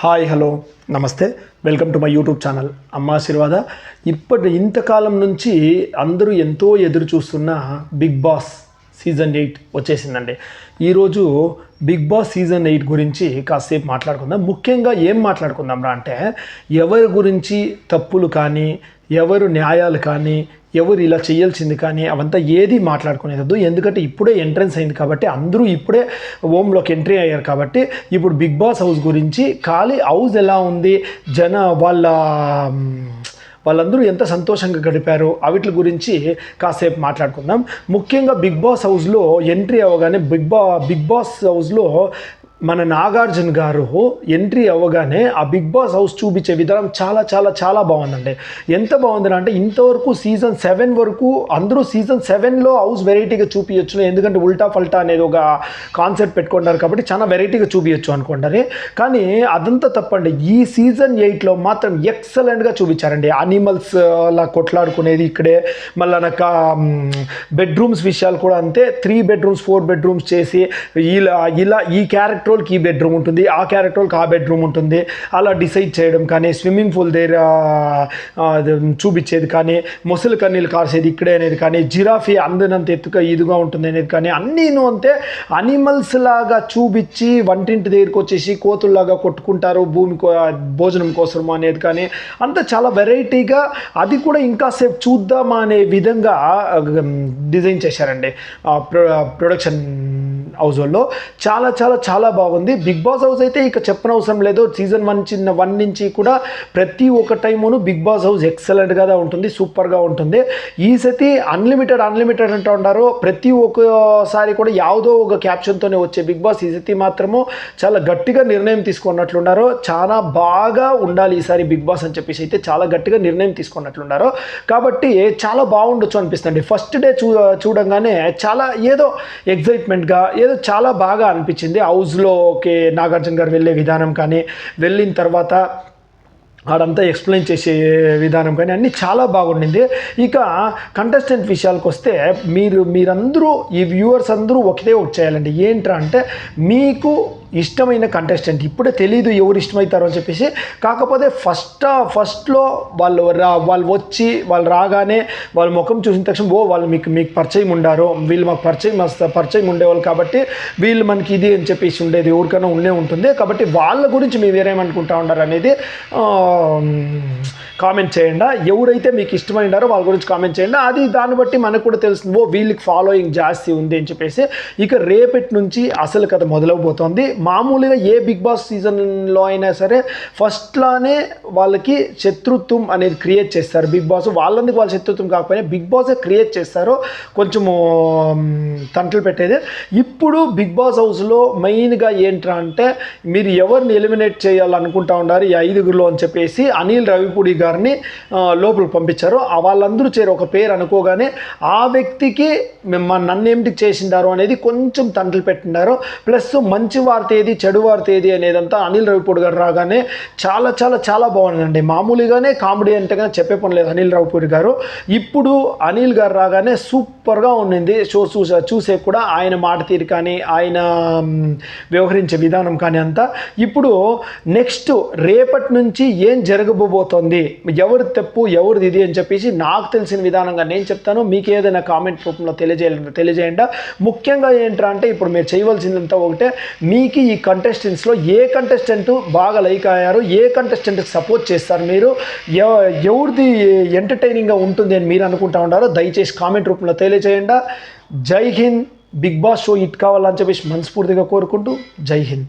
Hi hello నమస్తే. Welcome to my YouTube channel. అమ్మ ఆశీర్వాద ఇప్పటి ఇంతకాలం నుంచి అందరూ ఎంతో ఎదురు చూస్తున్న బిగ్ బాస్ సీజన్ ఎయిట్ వచ్చేసిందండి. ఈరోజు బిగ్ బాస్ సీజన్ ఎయిట్ గురించి కాసేపు మాట్లాడుకుందాం. ముఖ్యంగా ఏం మాట్లాడుకుందాం రా అంటే ఎవరి గురించి తప్పులు కానీ ఎవరు న్యాయాలు కానీ ఎవరు ఇలా చేయాల్సింది కానీ అవంతా ఏది మాట్లాడుకునేది ఎందుకంటే ఇప్పుడే ఎంట్రన్స్ అయింది కాబట్టి అందరూ ఇప్పుడే హోమ్లోకి ఎంట్రీ అయ్యారు కాబట్టి ఇప్పుడు బిగ్ బాస్ హౌస్ గురించి ఖాళీ హౌస్ ఎలా ఉంది జన వాళ్ళ వాళ్ళందరూ ఎంత సంతోషంగా గడిపారు అవిటి గురించి కాసేపు మాట్లాడుకుందాం. ముఖ్యంగా బిగ్ బాస్ హౌస్లో ఎంట్రీ అవ్వగానే బిగ్ బా బిగ్ బాస్ హౌస్లో మన నాగార్జున గారు ఎంట్రీ అవ్వగానే ఆ బిగ్ బాస్ హౌస్ చూపించే విధానం చాలా చాలా చాలా బాగుందండి. ఎంత బాగుంది అంటే ఇంతవరకు సీజన్ సెవెన్ వరకు అందరూ సీజన్ సెవెన్లో హౌస్ వెరైటీగా చూపించచ్చు ఎందుకంటే ఉల్టా ఫల్టా అనేది ఒక కాన్సెప్ట్ పెట్టుకుంటారు కాబట్టి చాలా వెరైటీగా చూపించచ్చు అనుకుంటారు. కానీ అదంతా తప్పండి. ఈ సీజన్ ఎయిట్లో మాత్రం ఎక్సలెంట్గా చూపించారండి. అనిమల్స్ అలా కొట్లాడుకునేది ఇక్కడే. మళ్ళీ నాకు బెడ్రూమ్స్ విషయాలు కూడా అంతే. త్రీ బెడ్రూమ్స్ ఫోర్ బెడ్రూమ్స్ చేసి ఇలా ఇలా ఈ క్యారెక్టర్ క్యారెక్టర్కి ఈ బెడ్రూమ్ ఉంటుంది ఆ క్యారెక్టర్కి ఆ బెడ్రూమ్ ఉంటుంది. అలా డిసైడ్ చేయడం కానీ స్విమ్మింగ్ పూల్ దగ్గర చూపించేది కానీ ముసలి కన్నీళ్ళు కాసేది ఇక్కడే అనేది కానీ జిరాఫీ అందనంత ఎత్తుగా ఇదిగా ఉంటుంది అనేది కానీ అన్నీను అంతే అనిమల్స్ లాగా చూపించి వంటింటి దగ్గరికి వచ్చేసి కోతుల్లాగా కొట్టుకుంటారు భూమి కో- భోజనం కోసం అనేది కానీ అంత చాలా వెరైటీగా అది కూడా ఇంకా సేపు చూద్దామా అనే విధంగా డిజైన్ చేశారండి. ప్రొడక్షన్ హౌస్ చాలా చాలా చాలా బాగుంది. బిగ్ బాస్ హౌస్ అయితే ఇక చెప్పనవసరం లేదు. సీజన్ వన్ చిన్న వన్ నుంచి కూడా ప్రతి ఒక్క టైమును బిగ్ బాస్ హౌస్ ఎక్సలెంట్గా ఉంటుంది. సూపర్గా ఉంటుంది. ఈ సతి అన్లిమిటెడ్ అన్లిమిటెడ్ అంటూ ఉంటారు ప్రతి ఒక్కసారి కూడా ಯಾವುదో ఒక క్యాప్షన్తోనే వచ్చే బిగ్ బాస్. ఈ సతి మాత్రము చాలా గట్టిగా నిర్ణయం తీసుకున్నట్లున్నారు. చాలా బాగా ఉండాలి ఈసారి బిగ్ బాస్ అని చెప్పేసి అయితే చాలా గట్టిగా నిర్ణయం తీసుకున్నట్లున్నారు. కాబట్టి చాలా బాగుండొచ్చు అనిపిస్తుంది. ఫస్ట్ డే చూ చూడంగానే చాలా ఏదో ఎగ్జైట్మెంట్గా ఏదో చాలా బాగా అనిపించింది. హౌస్లోకి నాగార్జున గారు వెళ్ళే విధానం కానీ వెళ్ళిన తర్వాత ఆడంతా ఎక్స్ప్లెయిన్ చేసే విధానం కానీ అన్నీ చాలా బాగుండింది. ఇక కంటెస్టెంట్ విషయాలకు వస్తే మీరు మీరందరూ ఈ వ్యూవర్స్ అందరూ ఒకటే ఒకటి చేయాలండి ఏంట్రా అంటే మీకు ఇష్టమైన కంటెస్టెంట్ ఇప్పుడే తెలియదు ఎవరు ఇష్టమవుతారో అని చెప్పేసి. కాకపోతే ఫస్ట్ ఫస్ట్లో వాళ్ళు రా వాళ్ళు వచ్చి వాళ్ళు రాగానే వాళ్ళ ముఖం చూసిన తక్షణం ఓ వాళ్ళు మీకు మీకు పరిచయం ఉండారు. వీళ్ళు మాకు పరిచయం వస్తా పరిచయం ఉండేవాళ్ళు కాబట్టి వీళ్ళు మనకి ఇది అని చెప్పేసి ఉండేది. ఎవరికైనా ఉండే ఉంటుంది. కాబట్టి వాళ్ళ గురించి మేము వేరేమనుకుంటా ఉండారు అనేది కామెంట్ చేయండి. ఎవరైతే మీకు ఇష్టమైనారో వాళ్ళ గురించి కామెంట్ చేయండి. అది దాన్ని బట్టి మనకు కూడా తెలుస్తుంది ఓ వీళ్ళకి ఫాలోయింగ్ జాస్తి ఉంది అని చెప్పేసి. ఇక రేపటి నుంచి అసలు కథ మొదలవబోతోంది. మామూలుగా ఏ బిగ్ బాస్ సీజన్లో అయినా సరే ఫస్ట్లానే వాళ్ళకి శత్రుత్వం అనేది క్రియేట్ చేస్తారు. బిగ్ బాస్ వాళ్ళందుకు వాళ్ళ శత్రుత్వం కాకపోయినా బిగ్ బాసే క్రియేట్ చేస్తారు కొంచెము తంటలు పెట్టేది. ఇప్పుడు బిగ్ బాస్ హౌస్లో మెయిన్గా ఏంట్రా అంటే మీరు ఎవరిని ఎలిమినేట్ చేయాలనుకుంటా ఉన్నారు ఈ ఐదుగురులో అని చెప్పేసి అనిల్ రవిపూడి గారిని లోపల పంపించారు. వాళ్ళందరూ చేరి ఒక పేరు అనుకోగానే ఆ వ్యక్తికి మిమ్మ- నన్ను ఏమిటి చేసిండారు అనేది కొంచెం తంటలు పెట్టినారు ప్లస్ మంచి వార్త తేదీ చెడువారి తేదీ అనేదంతా అనిల్ రవిపూడి గారు రాగానే చాలా చాలా చాలా బాగుందండి. మామూలుగానే కామెడీ అంటే కానీ చెప్పే పని లేదు అనిల్ రవిపూడి గారు. ఇప్పుడు అనిల్ గారు రాగానే సూపర్గా ఉండింది. షో చూసా చూసే కూడా ఆయన మాట తీరు కానీ ఆయన వ్యవహరించే విధానం కానీ అంతా. ఇప్పుడు నెక్స్ట్ రేపటి నుంచి ఏం జరగబోతోంది? ఎవరి తప్పు ఎవరిది ఇది అని చెప్పేసి నాకు తెలిసిన విధానంగా నేను చెప్తాను. మీకు ఏదైనా కామెంట్ రూపంలో తెలియజేయాలి తెలియజేయండి. ముఖ్యంగా ఏంట్రా అంటే ఇప్పుడు మీరు చేయవలసిందంతా ఒకటే మీకు ఈ కంటెస్టెంట్స్లో ఏ కంటెస్టెంట్ బాగా లైక్ అయ్యారు ఏ కంటెస్టెంట్కి సపోర్ట్ చేస్తారు మీరు ఎవ- ఎవరిది ఎంటర్టైనింగ్గా ఉంటుంది అని మీరు అనుకుంటా ఉండారో దయచేసి కామెంట్ రూపంలో తెలియజేయండి Jai Hind Bigg Boss show hit కావాలని చెప్పేసి మనస్ఫూర్తిగా కోరుకుంటూ జై హింద్.